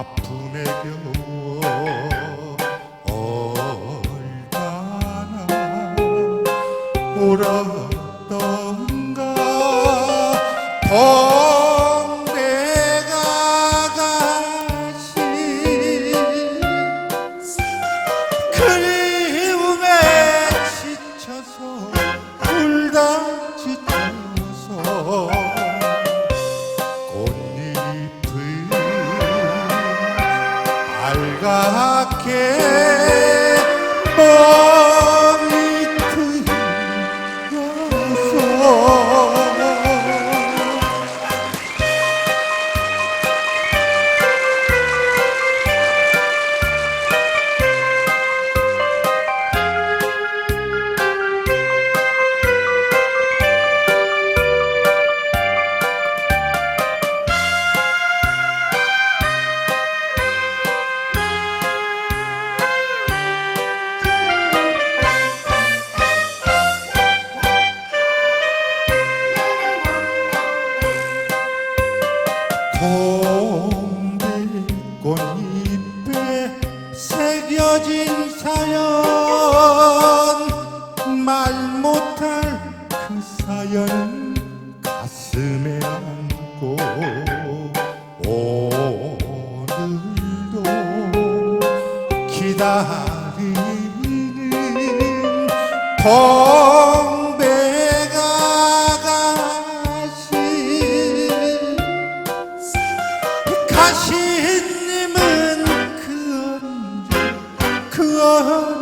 아픔에 겨워 얼마나 울었던가. que 꽃잎에 새겨진 사연 말 못할 그 사연 가슴에 안고 오늘도 기다리는 동 가시님은 그 언제 그 어느